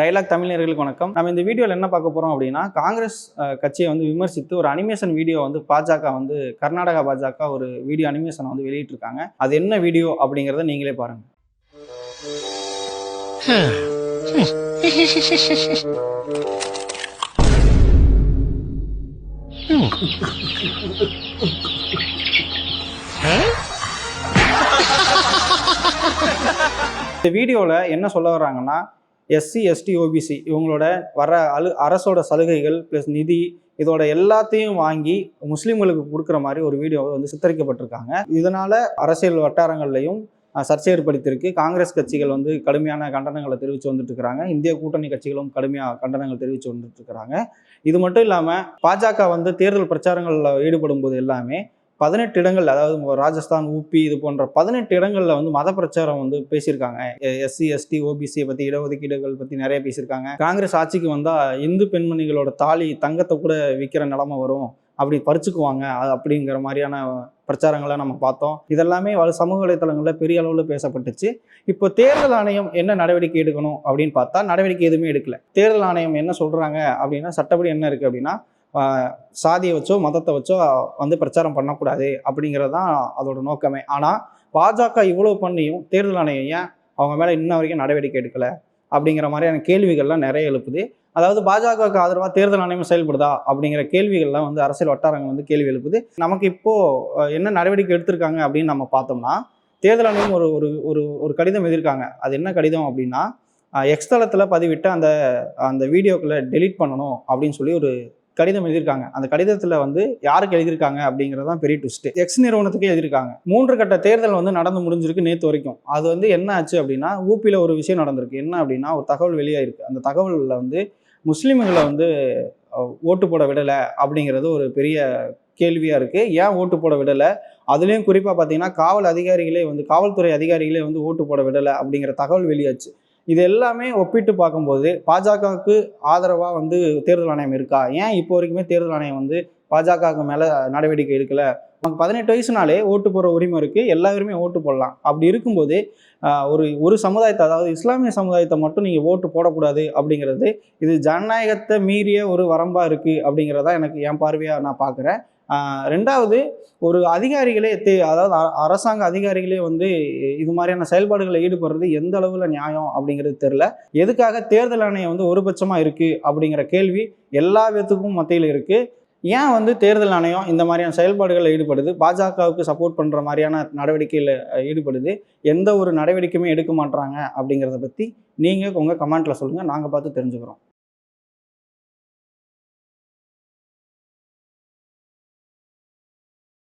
Dialogue தமிழர்களுக்கு வணக்கம். நம்ம இந்த வீடியோவில் என்ன பார்க்க போகிறோம் அப்படின்னா காங்கிரஸ் கட்சியை வந்து விமர்சித்து ஒரு அனிமேஷன் வீடியோ வந்து பாஜக வந்து கர்நாடகா பாஜக ஒரு வீடியோ அனிமேஷனை வந்து வெளியிட்டிருக்காங்க. அது என்ன வீடியோ அப்படிங்கிறத நீங்களே பாருங்க. இந்த வீடியோவில் என்ன சொல்ல வர்றாங்கன்னா எஸ்சி எஸ்டி ஓபிசி இவங்களோட வர அலு அரசோட சலுகைகள் ப்ளஸ் நிதி இதோட எல்லாத்தையும் வாங்கி முஸ்லீம்களுக்கு கொடுக்குற மாதிரி ஒரு வீடியோ வந்து சித்தரிக்கப்பட்டிருக்காங்க. இதனால் அரசியல் வட்டாரங்கள்லையும் சர்ச்சை ஏற்படுத்தியிருக்கு. காங்கிரஸ் கட்சிகள் வந்து கடுமையான கண்டனங்களை தெரிவித்து வந்துட்டு இருக்கிறாங்க இந்திய கூட்டணி கட்சிகளும் கடுமையாக கண்டனங்கள் தெரிவித்து வந்துட்டு இருக்கிறாங்க இது மட்டும் இல்லாமல் பாஜக வந்து தேர்தல் பிரச்சாரங்களில் ஈடுபடும் போது எல்லாமே பதினெட்டு இடங்கள் அதாவது ராஜஸ்தான் ஊபி இது போன்ற பதினெட்டு இடங்களில் வந்து மத பிரச்சாரம் வந்து பேசியிருக்காங்க. எஸ்சி எஸ்டி ஓபிசியை பற்றி இடஒதுக்கீடுகள் பற்றி நிறைய பேசியிருக்காங்க. காங்கிரஸ் ஆட்சிக்கு வந்தால் இந்து பெண்மணிகளோட தாலி தங்கத்தை கூட விற்கிற நிலைமை வரும். அப்படி பறிச்சுக்குவாங்க. அது அப்படிங்கிற மாதிரியான பிரச்சாரங்களை நம்ம பார்த்தோம். இதெல்லாமே வ- சமூக வலைத்தளங்களில் பெரிய அளவில் பேசப்பட்டுச்சு. இப்போ தேர்தல் ஆணையம் என்ன நடவடிக்கை எடுக்கணும் அப்படின்னு பார்த்தா நடவடிக்கை எதுவுமே எடுக்கல. தேர்தல் ஆணையம் என்ன சொல்கிறாங்க அப்படின்னா சட்டப்படி என்ன இருக்குது அப்படின்னா சாதியை வச்சோ மதத்தை வச்சோ வந்து பிரச்சாரம் பண்ணக்கூடாது அப்படிங்கிறது தான் அதோட நோக்கமே. ஆனால் பாஜக இவ்வளோ பண்ணியும் தேர்தல் ஆணையம் ஏன் அவங்க மேலே இன்ன வரைக்கும் நடவடிக்கை எடுக்கலை? அப்படிங்கிற மாதிரியான கேள்விகள்லாம் நிறைய எழுப்புது. அதாவது பாஜகவுக்கு ஆதரவாக தேர்தல் ஆணையம் செயல்படுதா? அப்படிங்கிற கேள்விகள்லாம் வந்து அரசியல் வட்டாரங்கள் வந்து கேள்வி எழுப்புது. நமக்கு இப்போது என்ன நடவடிக்கை எடுத்திருக்காங்க அப்படின்னு நம்ம பார்த்தோம்னா தேர்தல் ஆணையம் ஒரு ஒரு ஒரு ஒரு கடிதம் எழுதியிருக்காங்க. அது என்ன கடிதம் அப்படின்னா எக்ஸ்தளத்தில் பதிவிட்டு அந்த அந்த வீடியோக்களை டெலீட் பண்ணணும் அப்படின்னு சொல்லி ஒரு கடிதம் எழுதியிருக்காங்க. அந்த கடிதத்தில் வந்து யாருக்கு எழுதியிருக்காங்க அப்படிங்கிறது தான் பெரிய ட்விஸ்ட் எக்ஸ் நிறுவனத்துக்கு எழுதியிருக்காங்க. மூன்று கட்ட தேர்தல் வந்து நடந்து முடிஞ்சிருக்கு நேற்று வரைக்கும். அது வந்து என்ன ஆச்சு அப்படின்னா ஊபியில் ஒரு விஷயம் நடந்திருக்கு. என்ன அப்படின்னா ஒரு தகவல் வெளியாயிருக்கு. அந்த தகவலில் வந்து முஸ்லீம்களை வந்து ஓட்டு போட விடலை அப்படிங்கிறது ஒரு பெரிய கேள்வியாக இருக்குது ஏன் ஓட்டு போட விடலை? அதுலேயும் குறிப்பாக பார்த்தீங்கன்னா காவல் அதிகாரிகளே வந்து காவல்துறை அதிகாரிகளே வந்து ஓட்டு போட விடலை அப்படிங்கிற தகவல் வெளியாச்சு. இது எல்லாமே ஒப்பிட்டு பார்க்கும்போது பாஜகவுக்கு ஆதரவாக வந்து தேர்தல் ஆணையம் இருக்கா? ஏன் இப்போ வரைக்குமே தேர்தல் ஆணையம் வந்து பாஜகவுக்கு மேலே நடவடிக்கை எடுக்கலை? நமக்கு பதினெட்டு வயசுனாலே ஓட்டு போடுற உரிமை இருக்குது எல்லாருமே ஓட்டு போடலாம். அப்படி இருக்கும்போது ஒரு ஒரு சமுதாயத்தை அதாவது இஸ்லாமிய சமுதாயத்தை மட்டும் நீங்கள் ஓட்டு போடக்கூடாது அப்படிங்கிறது இது ஜனநாயகத்தை மீறிய ஒரு வரம்பாக இருக்குது அப்படிங்கிறதா எனக்கு என் பார்வையாக நான் பார்க்குறேன். ரெண்டாவது ஒரு அதிகாரிகளே தே அதாவது அரசாங்க அதிகாரிகளே வந்து இது மாதிரியான செயல்பாடுகளில் ஈடுபடுறது எந்த அளவில் நியாயம் அப்படிங்கிறது தெரில எதுக்காக தேர்தல் ஆணையம் வந்து ஒரு பட்சமாக இருக்குது அப்படிங்கிற கேள்வி எல்லா விதத்துக்கும் மத்தியில் இருக்குது ஏன் வந்து தேர்தல் ஆணையம் இந்த மாதிரியான செயல்பாடுகளில் ஈடுபடுது? பாஜகவுக்கு சப்போர்ட் பண்ணுற மாதிரியான நடவடிக்கையில் ஈடுபடுது. எந்த ஒரு நடவடிக்கையுமே எடுக்க மாட்றாங்க அப்படிங்கிறத பற்றி நீங்கள் உங்கள் கமெண்ட்டில் சொல்லுங்கள் நாங்கள் பார்த்து தெரிஞ்சுக்கிறோம்.